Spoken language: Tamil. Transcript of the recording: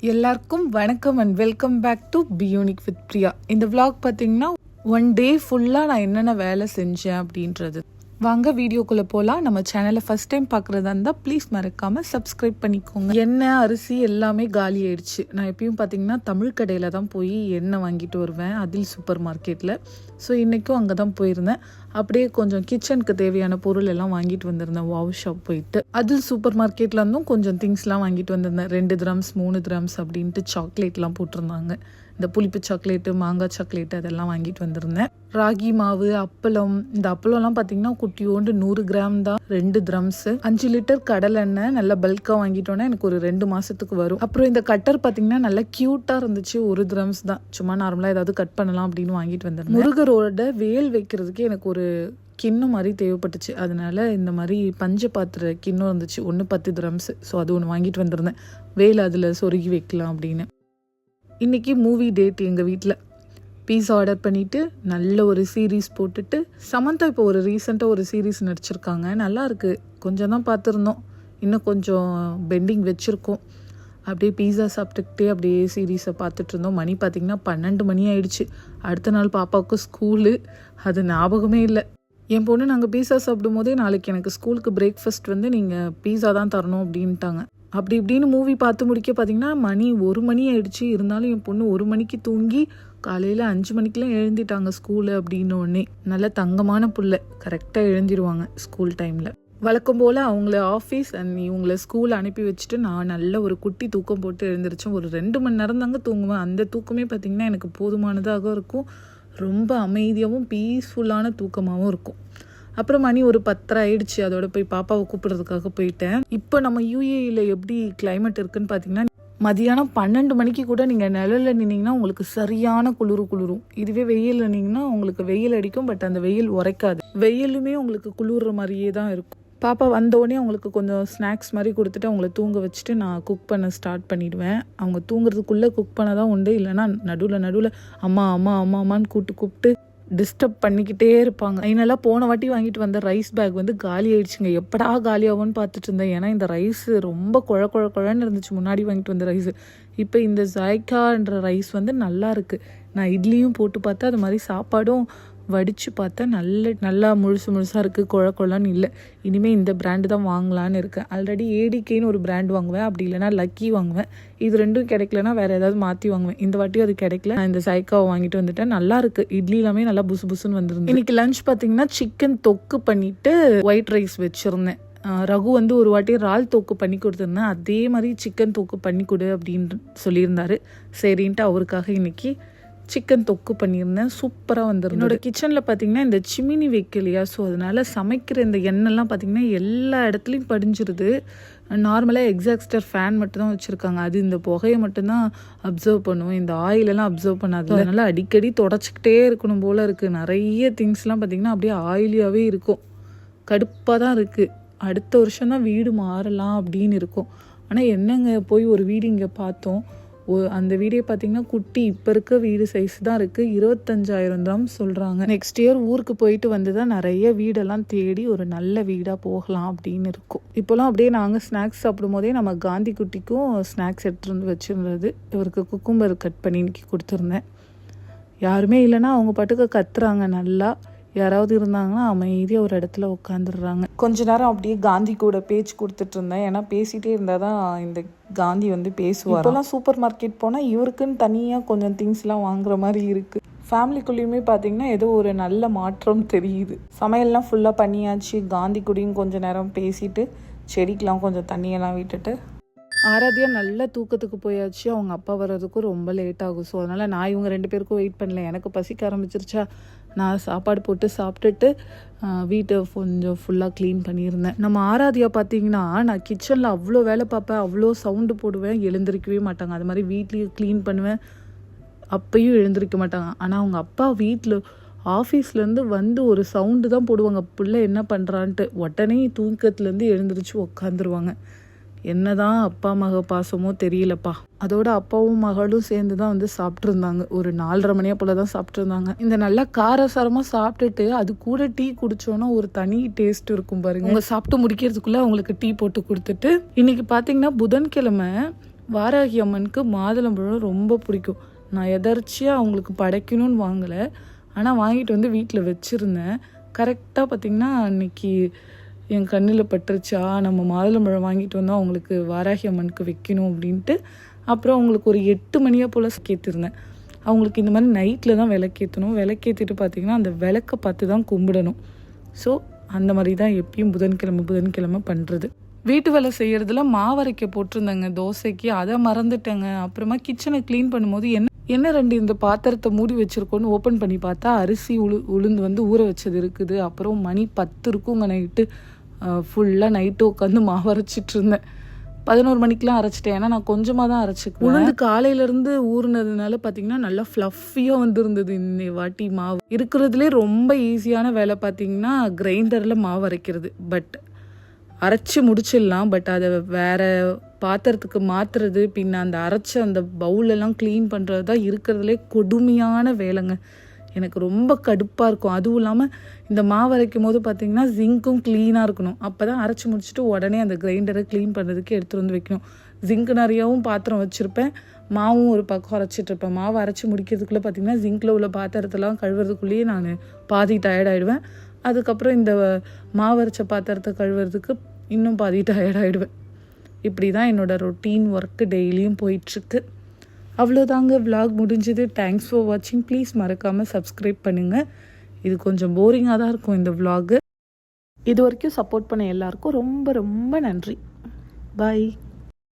எல்லாருக்கும் வணக்கம் and welcome back to be unique with Priya இந்த விளாக் பார்த்தீங்கன்னா ஒன் டே ஃபுல்லாக நான் என்னென்ன வேலை செஞ்சேன் அப்படின்றது. வாங்க வீடியோக்குள்ளே போகலாம் நம்ம சேனலை ஃபஸ்ட் டைம் பார்க்குறதா இருந்தால் ப்ளீஸ் மறக்காமல் சப்ஸ்கிரைப் பண்ணிக்கோங்க. எண்ணெய் அரிசி எல்லாமே காலி ஆயிடுச்சு. நான் எப்பயும் பார்த்தீங்கன்னா தமிழ் கடையில் தான் போய் எண்ணெய் வாங்கிட்டு வருவேன். அதில் சூப்பர் மார்க்கெட்டில் ஸோ இன்றைக்கும் அங்கே தான் போயிருந்தேன். அப்படியே கொஞ்சம் கிச்சனுக்கு தேவையான பொருள் எல்லாம் வாங்கிட்டு வந்திருந்தேன். வாவ் ஷாப் போயிட்டு. அதில் சூப்பர் மார்க்கெட்டில் இருந்தும் கொஞ்சம் திங்ஸ்லாம் வாங்கிட்டு வந்திருந்தேன். ரெண்டு கிராம்ஸ் மூணு கிராம்ஸ் அப்படின்ட்டு சாக்லேட்லாம் போட்டிருந்தாங்க. இந்த புளிப்பு சாக்லேட்டு மாங்காய் சாக்லேட் அதெல்லாம் வாங்கிட்டு வந்திருந்தேன். ராகி மாவு அப்பளம் இந்த அப்பளம்லாம் பார்த்தீங்கன்னா குட்டியோண்டு நூறு கிராம் தான் ரெண்டு ட்ரம்ஸு அஞ்சு லிட்டர் கடலெண்ணெய் நல்லா பல்காக வாங்கிட்டோன்னா எனக்கு ஒரு ரெண்டு மாதத்துக்கு வரும். அப்புறம் இந்த கட்டர் பார்த்தீங்கன்னா நல்லா க்யூட்டாக இருந்துச்சு ஒரு ட்ரம்ஸ் தான். சும்மா நார்மலாக ஏதாவது கட் பண்ணலாம் அப்படின்னு வாங்கிட்டு வந்திருந்தேன். முருகரோட வேல் வைக்கிறதுக்கு எனக்கு ஒரு கிண்ணம் மாதிரி தேவைப்பட்டுச்சு. அதனால இந்த மாதிரி பஞ்ச பாத்திர கிண்ணம் இருந்துச்சு. ஒன்று பத்து கிராம்ஸ் ஸோ அது ஒன்று வாங்கிட்டு வந்திருந்தேன். வேல் அதில் சொருகி வைக்கலாம் அப்படின்னு. இன்னைக்கு மூவி டேட் எங்கள் வீட்டில் பீஸா ஆர்டர் பண்ணிவிட்டு நல்ல ஒரு சீரீஸ் போட்டுட்டு சமந்தா இப்போ ஒரு ரீசெண்டாக ஒரு சீரீஸ் நடிச்சிருக்காங்க. நல்லாயிருக்கு கொஞ்சம் தான் பார்த்துருந்தோம். இன்னும் கொஞ்சம் பெண்டிங் வச்சுருக்கோம். அப்படியே பீஸா சாப்பிட்டுக்கிட்டே அப்படியே சீரீஸை பார்த்துட்ருந்தோம் மணி பார்த்திங்கன்னா பன்னெண்டு மணி ஆயிடுச்சு. அடுத்த நாள் பாப்பாவுக்கு ஸ்கூலு அது ஞாபகமே இல்லை. என் பொண்ணு நாங்கள் பீஸா சாப்பிடும் போதே நாளைக்கு எனக்கு ஸ்கூலுக்கு பிரேக்ஃபாஸ்ட் வந்து நீங்கள் பீஸா தான் தரணும் அப்படின்ட்டாங்க. அப்படி இப்படின்னு மூவி பார்த்து முடிக்க பார்த்தீங்கன்னா மணி ஒரு மணி ஆயிடுச்சு. இருந்தாலும் என் பொண்ணு ஒரு மணிக்கு தூங்கி காலையில் அஞ்சு மணிக்கெலாம் எழுந்திட்டாங்க ஸ்கூலு அப்படின்னு நல்ல தங்கமான புள்ள. கரெக்டாக எழுந்திருவாங்க ஸ்கூல் டைமில் வழக்கம் போல் அவங்கள ஆஃபீஸ் அண்ட் இவங்கள ஸ்கூல் அனுப்பி வச்சுட்டு நான் நல்ல ஒரு குட்டி தூக்கம் போட்டு எழுந்திரிச்சேன். ஒரு ரெண்டு மணி நேரம் தாங்க தூங்குவேன். அந்த தூக்கமே பார்த்திங்கன்னா எனக்கு போதுமானதாக இருக்கும். ரொம்ப அமைதியாகவும் பீஸ்ஃபுல்லான தூக்கமாகவும் இருக்கும். அப்புறம் மணி ஒரு பத்தரை ஆயிடுச்சு. அதோட போய் பாப்பாவை கூப்பிடுறதுக்காக போயிட்டேன். இப்போ நம்ம யூஏயில் எப்படி கிளைமேட் இருக்குன்னு பார்த்தீங்கன்னா மதியானம் பன்னெண்டு மணிக்கு கூட நீங்கள் நிழலில் நின்னீங்கன்னா உங்களுக்கு சரியான குளிரு குளிரும். இதுவே வெயில் நின்னீங்கன்னா உங்களுக்கு வெயில் அடிக்கும் பட் அந்த வெயில் உரைக்காது. வெயிலுமே உங்களுக்கு குளிர்ற மாதிரியே தான் இருக்கும். பாப்பா வந்தோடனே அவங்களுக்கு கொஞ்சம் ஸ்நாக்ஸ் மாதிரி கொடுத்துட்டு அவங்கள தூங்க வச்சுட்டு நான் குக் பண்ண ஸ்டார்ட் பண்ணிடுவேன். அவங்க தூங்குறதுக்குள்ளே குக் பண்ண தான் உண்டு. இல்லைன்னா நடுவில் நடுவில் அம்மா அம்மா அம்மா அம்மான்னு கூப்பிட்டு கூப்பிட்டு டிஸ்டர்ப் பண்ணிக்கிட்டே இருப்பாங்க. என்னெல்லாம் போன வாட்டி வாங்கிட்டு வந்த ரைஸ் பேக் வந்து காலி ஆயிடுச்சுங்க. எப்படா காலி ஆகும்னு பார்த்துட்டு இருந்தேன். ஏன்னா இந்த ரைஸ் ரொம்ப குழ குழ குழன்னு இருந்துச்சு. முன்னாடி வாங்கிட்டு வந்த ரைஸ் இப்போ இந்த ஜாய்க்கான்ற ரைஸ் வந்து நல்லா இருக்கு. நான் இட்லியும் போட்டு பார்த்தா அது மாதிரி சாப்பாடும் வடித்து பார்த்தா நல்ல நல்லா முழுசு முழுசாக இருக்குது குழ குழன்னு இல்லை. இனிமேல் இந்த பிராண்டு தான் வாங்கலான்னு இருக்கேன். ஆல்ரெடி ஏடிகேன்னு ஒரு பிராண்ட் வாங்குவேன். அப்படி இல்லைனா லக்கி வாங்குவேன். இது ரெண்டும் கிடைக்கலனா வேறு ஏதாவது மாற்றி வாங்குவேன். இந்த வாட்டி அது கிடைக்கல. நான் இந்த சைக்காவை வாங்கிட்டு வந்துட்டேன். நல்லா இருக்கு. இட்லி எல்லாமே நல்லா புசு புசுன்னு வந்துருந்து இன்னைக்கு லஞ்ச் பார்த்தீங்கன்னா சிக்கன் தொக்கு பண்ணிட்டு ஒயிட் ரைஸ் வச்சுருந்தேன். ரகு வந்து ஒரு வாட்டி இறால் தோக்கு பண்ணி கொடுத்துருந்தேன் அதே மாதிரி சிக்கன் தோக்கு பண்ணி கொடு அப்படின்னு சொல்லியிருந்தாரு. சரின்ட்டு அவருக்காக இன்னைக்கு சிக்கன் தொக்கு பண்ணியிருந்தேன். சூப்பராக வந்திருந்தது. என்னோட கிச்சனில் பார்த்தீங்கன்னா இந்த சிமினி வைக்கலையா ஸோ அதனால சமைக்கிற இந்த எண்ணெய்லாம் பார்த்தீங்கன்னா எல்லா இடத்துலையும் படிஞ்சிருது. நார்மலாக எக்ஸாக்ஸ்டர் ஃபேன் மட்டும் தான் வச்சுருக்காங்க. அது இந்த புகையை மட்டும்தான் அப்சர்வ் பண்ணும். இந்த ஆயிலெல்லாம் அப்சர்வ் பண்ணாது அதனால அடிக்கடி தொடச்சிக்கிட்டே இருக்கணும் போல இருக்குது நிறைய திங்ஸ்லாம் பார்த்தீங்கன்னா அப்படியே ஆயிலியாகவே இருக்கும். கடுப்பாக தான் இருக்குது அடுத்த வருஷம் தான் வீடு மாறலாம் அப்படின்னு இருக்கும். ஆனால் என்னங்க போய் ஒரு வீடு இங்கே பார்த்தோம்? அந்த வீடே பார்த்தீங்கன்னா குட்டி இப்போ இருக்க வீடு சைஸ் தான் இருக்குது இருபத்தஞ்சாயிரம் தான் சொல்கிறாங்க நெக்ஸ்ட் இயர் ஊருக்கு போயிட்டு வந்து தான் நிறைய வீடெல்லாம் தேடி ஒரு நல்ல வீடாக போகலாம் அப்படின்னு இருக்கும். இப்போலாம் அப்படியே நாங்கள் ஸ்நாக்ஸ் சாப்பிடும் போதே நம்ம காந்தி குட்டிக்கும் ஸ்நாக்ஸ் எடுத்துகிட்டு வந்து வச்சுருந்தது. இவருக்கு குக்கும்பர் கட் பண்ணி இன்னைக்கு கொடுத்துருந்தேன். யாருமே இல்லைன்னா அவங்க பாட்டுக்கு கத்துறாங்க நல்லா. யாராவது இருந்தாங்கன்னா அமைதியாக ஒரு இடத்துல உட்காந்துடுறாங்க கொஞ்ச நேரம் அப்படியே காந்தி கூட பேச்சு கொடுத்துட்டு இருந்தேன். ஏன்னா பேசிட்டே இருந்தால் தான் இந்த காந்தி வந்து பேசுவார் இப்போலாம் சூப்பர் மார்க்கெட் போனால் இவருக்குன்னு தனியாக கொஞ்சம் திங்ஸ்லாம் வாங்குற மாதிரி இருக்குது ஃபேமிலிக்குள்ளேயுமே பார்த்தீங்கன்னா ஏதோ ஒரு நல்ல மாற்றம் தெரியுது. சமையல்லாம் ஃபுல்லாக பண்ணியாச்சு. காந்தி கூடயும் கொஞ்சம் நேரம் பேசிட்டு செடிக்கெலாம் கொஞ்சம் தண்ணியெல்லாம் விட்டுட்டு ஆராத்யா நல்ல தூக்கத்துக்கு போயாச்சு. அவங்க அப்பா வர்றதுக்கும் ரொம்ப லேட் ஆகும். ஸோ அதனால் நான் இவங்க ரெண்டு பேருக்கும் வெயிட் பண்ணல. எனக்கு பசிக்க ஆரம்பிச்சிருச்சா? நான் சாப்பாடு போட்டு சாப்பிட்டுட்டு வீட்டை கொஞ்சம் ஃபுல்லாக க்ளீன் பண்ணியிருந்தேன். நம்ம ஆராதியா பார்த்தீங்கன்னா நான் கிச்சனில் அவ்வளோ வேலை பார்ப்பேன் அவ்வளோ சவுண்டு போடுவேன் எழுந்திருக்கவே மாட்டாங்க. அது மாதிரி வீட்லேயும் க்ளீன் பண்ணுவேன் அப்பையும் எழுந்திருக்க மாட்டாங்க. ஆனால் அவங்க அப்பா வீட்டில் ஆஃபீஸ்லேருந்து வந்து ஒரு சவுண்டு தான் போடுவாங்க. பிள்ளை என்ன பண்ணுறான்ட்டு உடனே தூக்கத்துலேருந்து எழுந்திரிச்சு உக்காந்துருவாங்க என்னதான் அப்பா மக பாசமோ தெரியலப்பா. அதோட அப்பாவும் மகளும் சேர்ந்து தான் வந்து சாப்பிட்ருந்தாங்க ஒரு நாலரை மணியா போல தான் சாப்பிட்ருந்தாங்க இந்த நல்லா காரசாரமாக சாப்பிட்டுட்டு அது கூட டீ குடிச்சோன்னா ஒரு தனி டேஸ்ட் இருக்கும் பாருங்க. அவங்க சாப்பிட்டு முடிக்கிறதுக்குள்ள அவங்களுக்கு டீ போட்டு கொடுத்துட்டு இன்னைக்கு பார்த்தீங்கன்னா புதன்கிழமை வாராகி அம்மனுக்கு மாதுளம்பழம் ரொம்ப பிடிக்கும். நான் எதர்ச்சியாக அவங்களுக்கு படைக்கணும்னு வாங்கலை. ஆனால் வாங்கிட்டு வந்து வீட்டில் வச்சுருந்தேன். கரெக்டாக பார்த்திங்கன்னா அன்னைக்கு என் கண்ணில் பட்டுருச்சா. நம்ம மாதுளம்பழம் வாங்கிட்டு வந்தோம் அவங்களுக்கு வாராகி அம்மனுக்கு வைக்கணும் அப்படின்ட்டு அப்புறம் அவங்களுக்கு ஒரு எட்டு மணியாக போல் கேத்திருந்தேன் அவங்களுக்கு இந்த மாதிரி நைட்டில் தான் விளக்கேற்றணும் விளக்கேற்றிட்டு பார்த்தீங்கன்னா அந்த விளக்கை பார்த்து தான் கும்பிடணும். ஸோ அந்த மாதிரி தான் எப்பயும் புதன்கிழமை புதன்கிழமை பண்ணுறது வீட்டு வேலை செய்யறதுல மாவரைக்க போட்டிருந்தேங்க. தோசைக்கு அதை மறந்துட்டேங்க. அப்புறமா கிச்சனை க்ளீன் பண்ணும்போது என்ன என்ன ரெண்டு இந்த பாத்திரத்தை மூடி வச்சுருக்கோன்னு ஓப்பன் பண்ணி பார்த்தா அரிசி உளு உளுந்து வந்து ஊற வச்சது இருக்குது. அப்புறம் மணி பத்து இருக்குங்க நைட்டு. ஃபுல்லாக நைட்டு உட்காந்து மாவு அரைச்சிட்டு இருந்தேன். பதினோரு மணிக்கெலாம் அரைச்சிட்டேன். ஏன்னா நான் கொஞ்சமாக தான் அரைச்சிக்குவேன். உளுந்து காலையிலேருந்து ஊறினதுனால பார்த்தீங்கன்னா நல்லா ஃப்ளஃபியாக வந்துருந்தது இந்த வாட்டி மாவு. இருக்கிறதுலே ரொம்ப ஈஸியான வேலை பார்த்தீங்கன்னா கிரைண்டரில் மாவு அரைக்கிறது. பட் அரைச்சி முடிச்சிடலாம். பட் அதை வேறு பாத்திரத்துக்கு மாற்றுறது பின்ன அந்த அரைச்ச அந்த பவுலெல்லாம் க்ளீன் பண்ணுறது தான் இருக்கிறதுலே கொடுமையான வேலைங்க. எனக்கு ரொம்ப கடுப்பாக இருக்கும். அதுவும் இல்லாமல் இந்த மாவு அரைக்கும் போது பார்த்தீங்கன்னா ஜிங்க்கும் க்ளீனாக இருக்கணும். அப்போ தான் அரைச்சி முடிச்சுட்டு உடனே அந்த கிரைண்டரை க்ளீன் பண்ணுறதுக்கு எடுத்துகிட்டு வந்து வைக்கணும். ஜிங்க் நிறையாவும் பாத்திரம் வச்சுருப்பேன். மாவும் ஒரு பக்கம் அரைச்சிட்ருப்பேன் மாவு அரைச்சி முடிக்கிறதுக்குள்ளே பார்த்தீங்கன்னா ஜிங்கில் உள்ள பாத்திரத்தெல்லாம் கழுவுறதுக்குள்ளேயே நான் பாதி டயர்டாயிடுவேன் அதுக்கப்புறம் இந்த மாவு அரைச்ச பாத்திரத்தை கழுவுறதுக்கு இன்னும் பாதி டயர்டாயிடுவேன் இப்படி தான் என்னோடய ரொட்டீன் ஒர்க்கு டெய்லியும் போயிட்டுருக்கு அவ்வளோதாங்க விலாக் முடிஞ்சது. தேங்க்ஸ் ஃபார் வாட்சிங் ப்ளீஸ் மறக்காமல் சப்ஸ்கிரைப் பண்ணுங்கள் இது கொஞ்சம் போரிங்காக தான் இருக்கும் இந்த விலாகு இது வரைக்கும் சப்போர்ட் பண்ண எல்லாருக்கும் ரொம்ப ரொம்ப நன்றி. பாய்